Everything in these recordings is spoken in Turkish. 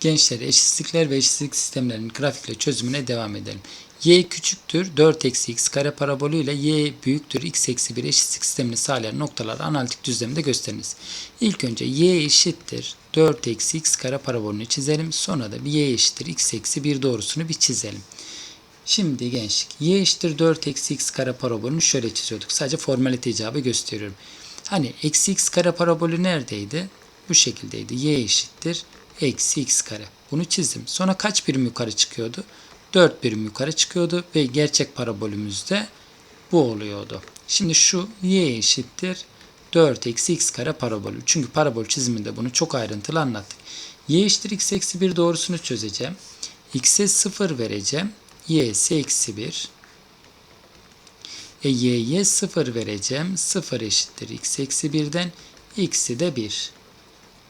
Gençler eşitsizlikler ve eşitsizlik sistemlerinin grafikle çözümüne devam edelim. y küçüktür 4 eksi x kare parabolü ile y büyüktür x eksi 1 eşitlik sistemini sağlayan noktalar analitik düzlemde gösteriniz. İlk önce y eşittir 4 eksi x kare parabolünü çizelim. Sonra da bir y eşittir x eksi 1 doğrusunu bir çizelim. Şimdi gençlik y eşittir 4 eksi x kare parabolünü şöyle çiziyorduk. Sadece formalite icabı gösteriyorum. Hani eksi x kare parabolü neredeydi? Bu şekildeydi. y eşittir eksi x kare. Bunu çizdim. Sonra kaç birim yukarı çıkıyordu? 4 birim yukarı çıkıyordu ve gerçek parabolümüzde bu oluyordu. Şimdi şu y eşittir 4 eksi x kare parabolü. Çünkü parabol çiziminde bunu çok ayrıntılı anlattık. y eşittir x eksi 1 doğrusunu çözeceğim. x'e 0 vereceğim. y'si eksi 1. E y'ye 0 vereceğim. 0 eşittir x eksi 1'den. x'i de 1.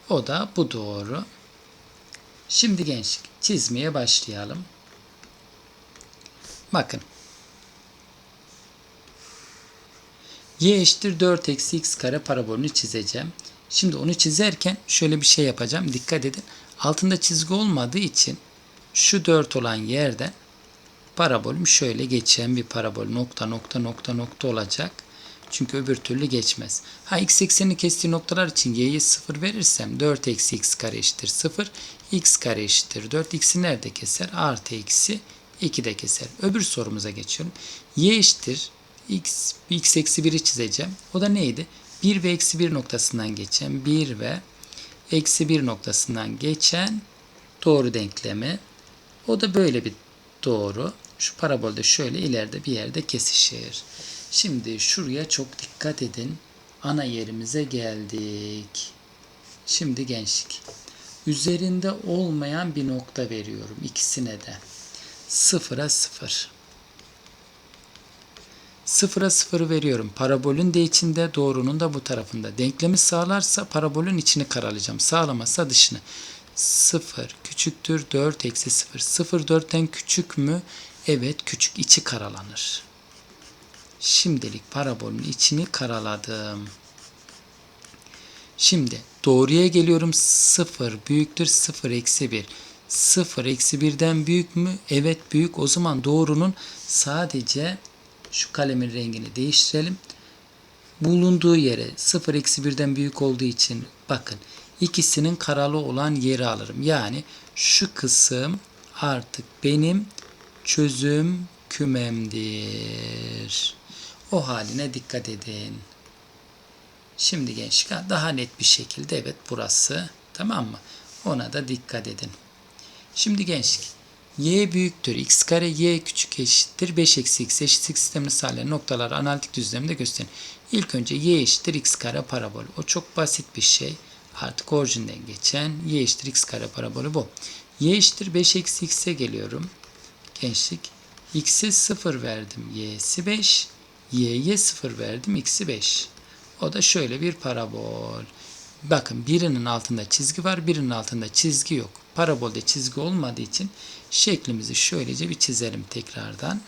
O da bu doğru. Şimdi gençlik çizmeye başlayalım. Bakın. y eşittir 4 eksi x kare parabolünü çizeceğim. Şimdi onu çizerken şöyle bir şey yapacağım. Dikkat edin. Altında çizgi olmadığı için şu 4 olan yerden parabolüm şöyle geçen bir parabol nokta nokta nokta nokta olacak. Çünkü öbür türlü geçmez. Ha x eksenini kestiği noktalar için y'ye 0 verirsem 4 eksi x kare eşittir 0. x kare eşittir 4. x'i nerede keser? Artı eksi 2 de keser. Öbür sorumuza geçiyorum. y eşittir x, x eksi 1'i çizeceğim. O da neydi? 1 ve eksi 1 noktasından geçen 1 ve eksi 1 noktasından geçen doğru denklemi. O da böyle bir doğru. Şu parabolde şöyle ileride bir yerde kesişir. Şimdi şuraya çok dikkat edin. Ana yerimize geldik. Şimdi gençlik. Üzerinde olmayan bir nokta veriyorum ikisine de. Sıfıra sıfır. Sıfıra sıfır veriyorum. Parabolün de içinde, doğrunun da bu tarafında. Denklemi sağlarsa parabolün içini karalayacağım. Sağlamazsa dışını. 0 küçüktür 4 eksi 0. 0 4'ten küçük mü? Evet küçük. içi karalanır. Şimdilik parabolün içini karaladım. Şimdi doğruya geliyorum. 0 büyüktür 0 eksi 1. 0 eksi 1'den büyük mü? Evet büyük. O zaman doğrunun sadece şu kalemin rengini değiştirelim. Bulunduğu yere 0 eksi 1'den büyük olduğu için bakın ikisinin karalı olan yeri alırım. Yani şu kısım artık benim çözüm kümemdir. O haline dikkat edin. Şimdi gençler daha net bir şekilde evet burası tamam mı? Ona da dikkat edin. Şimdi gençlik y büyüktür x kare y küçük eşittir 5 eksi x eşitlik sistemini sağlayan noktalar analitik düzlemde gösterin. İlk önce y eşittir x kare parabol. O çok basit bir şey. Artık orijinden geçen y eşittir x kare parabolü bu. y eşittir 5 eksi x'e geliyorum. Gençlik x'e 0 verdim y'si 5 y'ye 0 verdim x'i 5. O da şöyle bir parabol. Bakın birinin altında çizgi var, birinin altında çizgi yok. Parabolde çizgi olmadığı için şeklimizi şöylece bir çizelim tekrardan.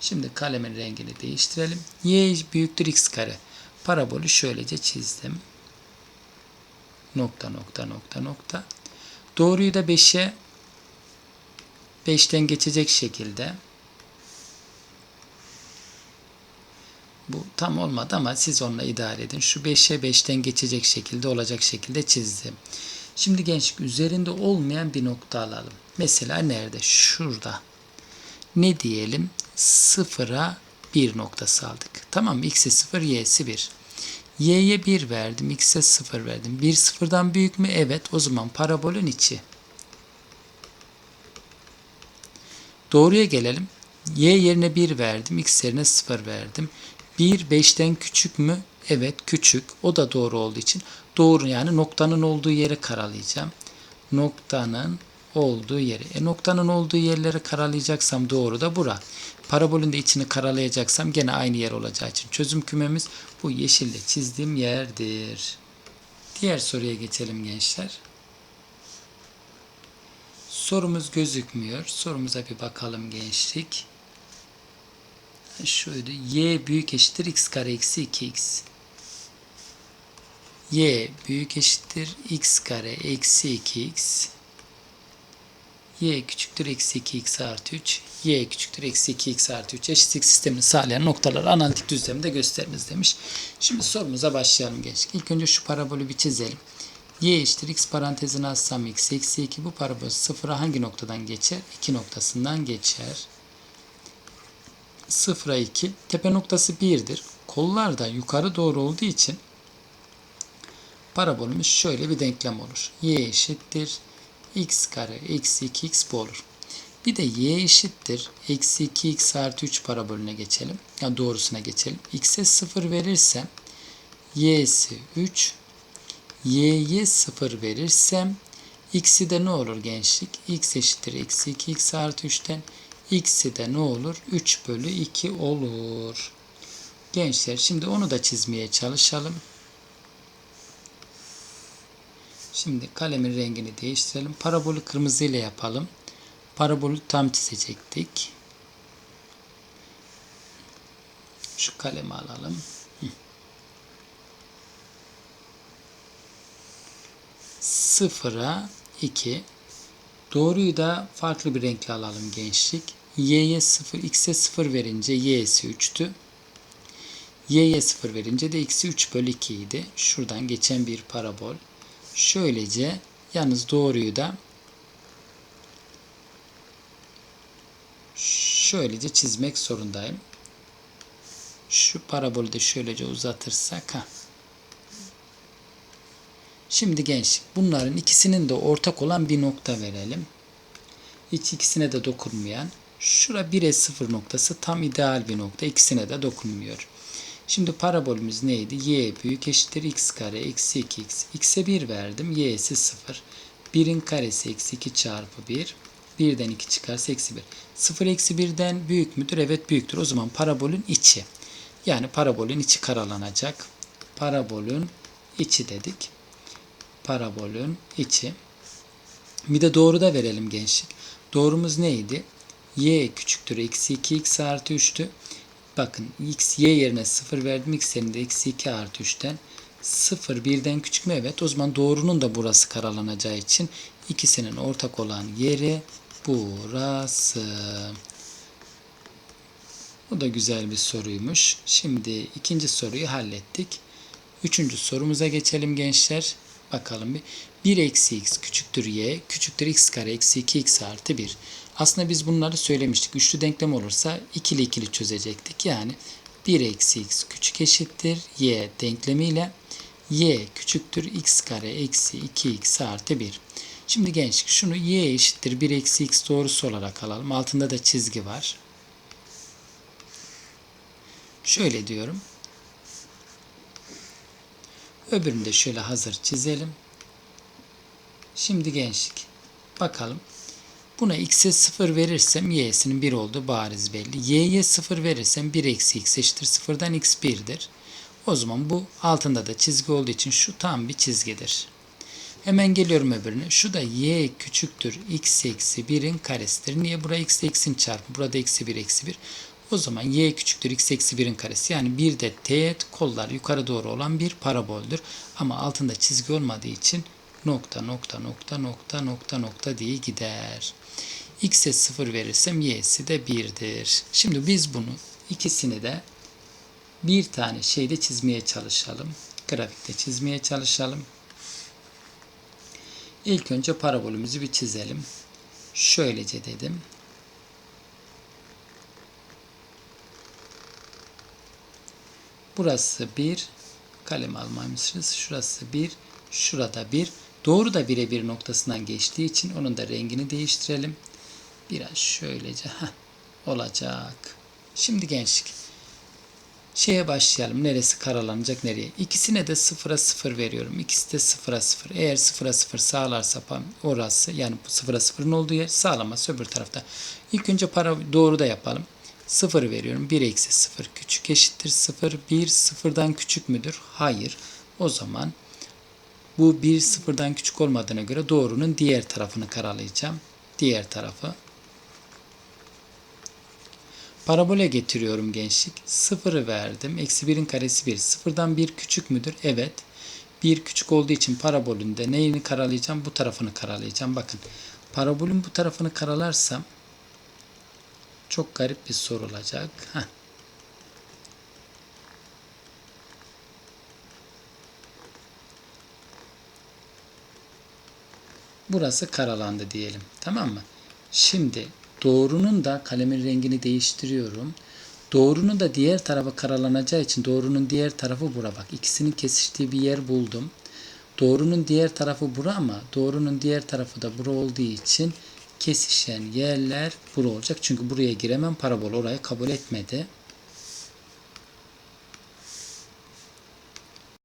Şimdi kalemin rengini değiştirelim. y büyüktür x kare. Parabolü şöylece çizdim. Nokta nokta nokta nokta. Doğruyu da 5'e 5'ten geçecek şekilde Bu tam olmadı ama siz onunla idare edin. Şu 5'e 5'ten geçecek şekilde olacak şekilde çizdim. Şimdi gençlik üzerinde olmayan bir nokta alalım. Mesela nerede? Şurada. Ne diyelim? Sıfıra 1 noktası aldık. Tamam mı? X'e 0, Y'si 1. Y'ye 1 verdim. X'e 0 verdim. 1 sıfırdan büyük mü? Evet. O zaman parabolün içi. Doğruya gelelim. Y yerine 1 verdim. X yerine 0 verdim. 1 5'ten küçük mü? Evet küçük. O da doğru olduğu için doğru yani noktanın olduğu yeri karalayacağım. Noktanın olduğu yeri. E noktanın olduğu yerleri karalayacaksam doğru da bura. Parabolün de içini karalayacaksam gene aynı yer olacağı için çözüm kümemiz bu yeşille çizdiğim yerdir. Diğer soruya geçelim gençler. Sorumuz gözükmüyor. Sorumuza bir bakalım gençlik şöyle y büyük eşittir x kare eksi 2x. y büyük eşittir x kare eksi 2x y küçüktür eksi 2x artı 3 y küçüktür eksi 2x artı 3 eşitlik sistemini sağlayan noktaları analitik düzlemde gösteriniz demiş. Şimdi sorumuza başlayalım gençlik. İlk önce şu parabolü bir çizelim. y eşittir x parantezine alsam x eksi 2 bu parabol sıfıra hangi noktadan geçer? 2 noktasından geçer. Sıfıra 2 tepe noktası 1'dir. Kollar da yukarı doğru olduğu için parabolümüz şöyle bir denklem olur. y eşittir x kare eksi 2x bu olur. Bir de y eşittir eksi 2x artı 3 parabolüne geçelim. Ya yani doğrusuna geçelim. x'e 0 verirsem y'si 3 y'ye 0 verirsem x'i de ne olur gençlik? x eşittir eksi 2x artı 3'ten x'i de ne olur? 3 bölü 2 olur. Gençler şimdi onu da çizmeye çalışalım. Şimdi kalemin rengini değiştirelim. Parabolü kırmızı ile yapalım. Parabolü tam çizecektik. Şu kalemi alalım. Sıfıra 2. Doğruyu da farklı bir renkle alalım gençlik. Y'ye 0, x'e 0 verince y'si 3'tü. Y'ye 0 verince de x'i 3 bölü 2 idi. Şuradan geçen bir parabol. Şöylece yalnız doğruyu da şöylece çizmek zorundayım. Şu parabolü de şöylece uzatırsak ha. Şimdi gençlik bunların ikisinin de ortak olan bir nokta verelim. Hiç ikisine de dokunmayan. Şura 1'e 0 noktası tam ideal bir nokta. İkisine de dokunmuyor. Şimdi parabolümüz neydi? y büyük eşittir x kare eksi 2x. x'e 1 verdim. y'si 0. 1'in karesi eksi 2 çarpı 1. 1'den 2 çıkarsa eksi 1. 0 eksi 1'den büyük müdür? Evet büyüktür. O zaman parabolün içi. Yani parabolün içi karalanacak. Parabolün içi dedik. Parabolün içi. Bir de doğru da verelim gençlik. Doğrumuz neydi? y küçüktür eksi 2x artı 3'tü. Bakın x, y yerine 0 verdim. x yerine de eksi 2 artı 3'ten 0 birden küçük mü? Evet. O zaman doğrunun da burası karalanacağı için ikisinin ortak olan yeri burası. Bu da güzel bir soruymuş. Şimdi ikinci soruyu hallettik. Üçüncü sorumuza geçelim gençler. Bakalım bir. 1 eksi x küçüktür y küçüktür x kare eksi 2x artı 1. Aslında biz bunları söylemiştik. Üçlü denklem olursa ikili ikili çözecektik. Yani 1 eksi x küçük eşittir y denklemiyle y küçüktür x kare eksi 2x artı 1. Şimdi gençlik şunu y eşittir 1 eksi x doğrusu olarak alalım. Altında da çizgi var. Şöyle diyorum. Öbürünü de şöyle hazır çizelim. Şimdi gençlik. Bakalım. Buna x'e 0 verirsem y'sinin 1 olduğu bariz belli. y'ye 0 verirsem 1 eksi x eşittir 0'dan x 1'dir. O zaman bu altında da çizgi olduğu için şu tam bir çizgidir. Hemen geliyorum öbürüne. Şu da y küçüktür x eksi 1'in karesidir. Niye? Buraya x eksin çarpı. Burada eksi 1 eksi 1. O zaman y küçüktür x eksi 1'in karesi. Yani bir de teğet kollar yukarı doğru olan bir paraboldür. Ama altında çizgi olmadığı için nokta nokta nokta nokta nokta nokta diye gider. X'e 0 verirsem y'si de 1'dir. Şimdi biz bunu ikisini de bir tane şeyde çizmeye çalışalım. Grafikte çizmeye çalışalım. İlk önce parabolümüzü bir çizelim. Şöylece dedim. Burası 1. Kalem almamışız. Şurası 1. Şurada 1. Doğru da birebir noktasından geçtiği için onun da rengini değiştirelim. Biraz şöylece heh, olacak. Şimdi gençlik. Şeye başlayalım. Neresi karalanacak nereye? İkisine de sıfıra sıfır veriyorum. İkisi de sıfıra sıfır. Eğer sıfıra sıfır sağlarsa orası yani bu sıfıra sıfırın olduğu yer sağlamazsa öbür tarafta. İlk önce para doğru da yapalım. Sıfır veriyorum. 1 eksi sıfır küçük eşittir sıfır. 1 sıfırdan küçük müdür? Hayır. O zaman bu 1 sıfırdan küçük olmadığına göre doğrunun diğer tarafını karalayacağım. Diğer tarafı. Parabole getiriyorum gençlik. Sıfırı verdim. Eksi 1'in karesi 1. Sıfırdan 1 küçük müdür? Evet. Bir küçük olduğu için parabolünde neyini karalayacağım? Bu tarafını karalayacağım. Bakın parabolün bu tarafını karalarsam çok garip bir soru olacak. Heh. Burası karalandı diyelim. Tamam mı? Şimdi doğrunun da kalemin rengini değiştiriyorum. Doğrunun da diğer tarafa karalanacağı için doğrunun diğer tarafı bura bak. İkisinin kesiştiği bir yer buldum. Doğrunun diğer tarafı bura ama doğrunun diğer tarafı da bura olduğu için kesişen yerler bura olacak. Çünkü buraya giremem. Parabol orayı kabul etmedi.